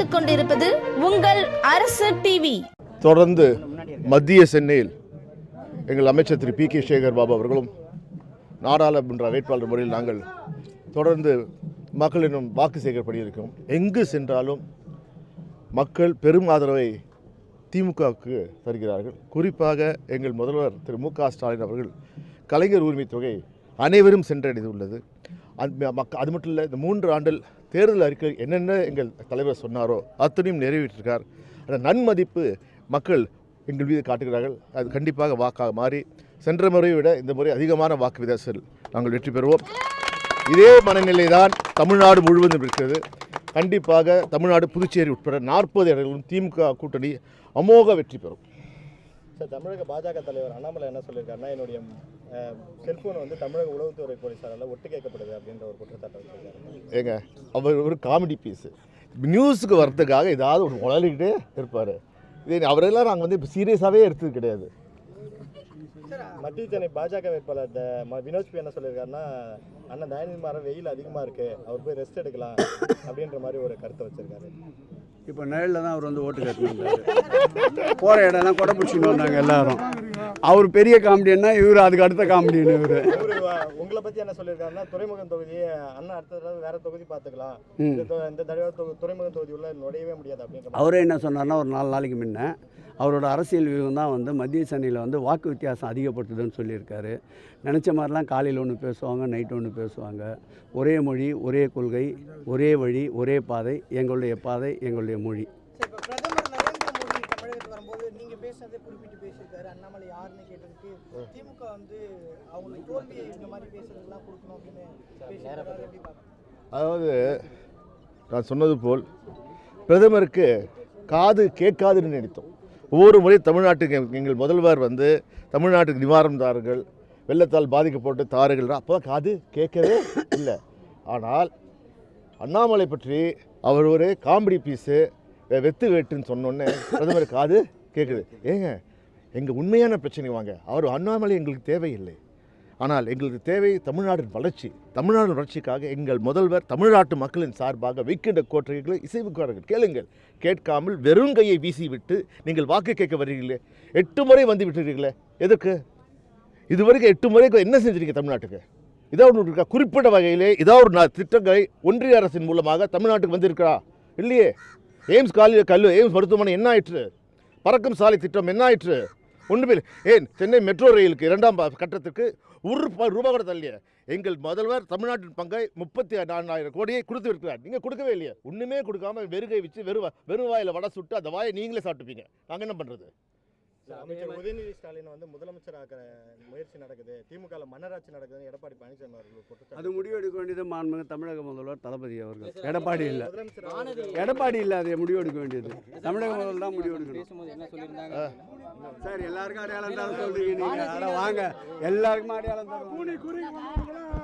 பார்த்து கொண்டிருப்பது உங்கள் அரசு டிவி தொடர்ந்து மத்திய சென்னையில் எங்கள் அமைச்சர் திரு பி கே சேகர் பாபு அவர்களும் நாடாளுமன்ற வேட்பாளர் முறையில் நாங்கள் தொடர்ந்து மக்களிடம் வாக்கு சேகரிப்படி பண்ணியிருக்கிறோம். எங்கு சென்றாலும் மக்கள் பெரும் ஆதரவை திமுகவுக்கு தருகிறார்கள். குறிப்பாக எங்கள் முதல்வர் திரு மு க ஸ்டாலின் அவர்கள் கலைஞர் உரிமை தொகை அனைவரும் சென்றடைந்துள்ளது. அந்த மக்க அது மட்டும் இல்லை இந்த மூன்று ஆண்டில் தேர்தல் அறிக்கை என்னென்ன எங்கள் தலைவர் சொன்னாரோ அத்தனையும் நிறைவேற்றிருக்கார். அந்த நன்மதிப்பு மக்கள் எங்கள் மீது காட்டுகிறார்கள். அது கண்டிப்பாக வாக்காக மாறி சென்ற முறையை விட இந்த முறை அதிகமான வாக்கு வித்தியாசத்தில் நாங்கள் வெற்றி பெறுவோம். இதே மனநிலை தான் தமிழ்நாடு முழுவதும் இருக்கிறது. கண்டிப்பாக தமிழ்நாடு புதுச்சேரி உட்பட நாற்பது இடங்களும் திமுக கூட்டணி அமோக வெற்றி பெறும். சார் தமிழக பாஜக தலைவர் அண்ணாமலை என்ன சொல்லியிருக்காருன்னா என்னுடைய செல்போன் வந்து தமிழக உளவுத்துறை போலீஸாரால் ஒட்டு கேட்கப்படுது அப்படின்ற ஒரு குற்றச்சாட்டை வச்சிருக்காரு. ஏங்க அவர் ஒரு காமெடி பீஸு நியூஸுக்கு வர்றதுக்காக ஏதாவது ஒரு உளறிக்கிட்டே இருப்பார். இது அவரெல்லாம் நாங்கள் வந்து இப்போ சீரியஸாகவே எடுத்தது கிடையாது. மத்திய சென்னை பாஜக வேட்பாளர் வினோத் பி என்ன சொல்லியிருக்காருன்னா அண்ணன் தயநிதி மாறன் வெயில் அதிகமாக இருக்கு அவர் போய் ரெஸ்ட் எடுக்கலாம் அப்படின்ற மாதிரி ஒரு கருத்தை வச்சிருக்காரு. இப்போ நிழலில் தான் அவர் வந்து ஓட்டு கட்டணும் போகிற இடம்லாம் கொடை பிடிச்சின்னு வந்தாங்க எல்லாரும். அவர் பெரிய காமெடியன்னா இவர் அதுக்கு அடுத்த காமெடியன் இவர். உங்களை பத்தி என்ன சொல்லியிருக்காருன்னா துறைமுகம் தொகுதியை அண்ணன் அடுத்த தடவை வேற தொகுதி பார்த்துக்கலாம். இந்த தடவை துறைமுகம் தொகுதி உள்ள நுழையவே முடியாது அப்படின்ற மாதிரி. அவரே என்ன சொன்னார்னா ஒரு நாலு நாளைக்கு முன்ன அவரோட அரசியல் வியூகம் தான் வந்து மத்திய சென்னையில் வந்து வாக்கு வித்தியாசம் அதிகப்படுத்துதுன்னு சொல்லியிருக்காரு. நினச்ச மாதிரிலாம் காலையில் ஒன்று பேசுவாங்க நைட் ஒன்று பேசுவாங்க. ஒரே மொழி ஒரே கொள்கை ஒரே வழி ஒரே பாதை எங்களுடைய பாதை எங்களுடைய மொழி. சரி, இப்ப பிரதமர் நரேந்திர மோடி தமிழகத்துக்கு வரும்போது நீங்க பேசுனதை குறிப்பிட்டு பேசியிருக்காரு. அண்ணாமலை யாருன்னு கேட்டதுக்கு திமுக வந்து அவங்களுக்கு தோல்வியை இந்த மாதிரி பேசுறதுலாம் கொடுக்கணும் அப்படின்னு பேசியிருக்காரு. எப்படி பார்க்கணும்? அதாவது நான் சொன்னது போல் பிரதமருக்கு காது கேட்காதுன்னு நினைத்தோம். ஒவ்வொரு முறையும் தமிழ்நாட்டுக்கு எங்கள் முதல்வர் வந்து தமிழ்நாட்டுக்கு நிவாரணம் தாருங்கள் வெள்ளத்தால் பாதிக்கப்பட்டு தாருங்கள். அப்போ காது கேட்கவே இல்லை. ஆனால் அண்ணாமலை பற்றி அவர் ஒரு காமெடி பீஸு வெத்து வெட்டுன்னு சொன்னோன்னே பிரதமர் காது கேட்குது. ஏங்க எங்கள் உண்மையான பிரச்சனை வாங்க. அவர் அண்ணாமலை எங்களுக்கு தேவையில்லை. ஆனால் எங்களுக்கு தேவை தமிழ்நாட்டின் வளர்ச்சி. தமிழ்நாடு வளர்ச்சிக்காக எங்கள் முதல்வர் தமிழ்நாட்டு மக்களின் சார்பாக வைக்கின்ற கோட்டைகளை இசைவுக்காரர்கள் கேளுங்கள். கேட்காமல் வெறும் கையை வீசிவிட்டு நீங்கள் வாக்கு கேட்க வருகிறீர்களே. எட்டு முறை வந்து விட்டுறீர்களே எதற்கு? இதுவரைக்கும் எட்டு முறைக்கு என்ன செஞ்சிருக்கீங்க தமிழ்நாட்டுக்கு? இதாவது ஒன்று இருக்கா? குறிப்பிட்ட வகையிலே ஏதாவது ஒரு நா- திட்டங்களை ஒன்றிய அரசின் மூலமாக தமிழ்நாட்டுக்கு வந்திருக்கிறா. இல்லையே. எய்ம்ஸ் காலேஜ் கல்லு எய்ம்ஸ் மருத்துவமனை என்ன ஆயிற்று? பறக்கும் சாலை திட்டம் என்ன ஆயிற்று? ஒன்றுமே இல்லை. ஏன் சென்னை மெட்ரோ ரயிலுக்கு இரண்டாம் கட்டத்திற்கு கட்டத்துக்கு ஒரு ரூபாய் ரூபா கூட தள்ளிய எங்கள் முதல்வர் தமிழ்நாட்டின் பங்கை முப்பத்தி நாலாயிரம் கோடியை கொடுத்து இருக்கிறார் நீங்கள் கொடுக்கவே இல்லையே. ஒன்றுமே கொடுக்காம வெறுகை வச்சு வெறும் வெறும் வாயில் வடை சுட்டு அந்த வாயை நீங்களே சாப்பிட்டுப்பீங்க. நாங்கள் என்ன பண்ணுறது அமைச்சர் உதயநிதி ஸ்டாலின் வந்து முதலமைச்சர் ஆக்கிற முயற்சி நடக்குது. திமுக மன்னராட்சி நடக்குதுன்னு எடப்பாடி பழனிசாமி அவர்கள் அது முடிவெடுக்க வேண்டியது மாண்புமிகு தமிழக முதல்வர் தளபதி அவர்கள். எடப்பாடி இல்லை. எடப்பாடி இல்லை அதை முடிவெடுக்க வேண்டியது. தமிழக முதல்வர் தான் என்ன சொல்லியிருந்தாங்க? சார் எல்லாருக்கும் அடையாளம் தர சொல்றீங்க நீங்க. வாங்க. எல்லாருக்கும் அடையாளம் தரோம்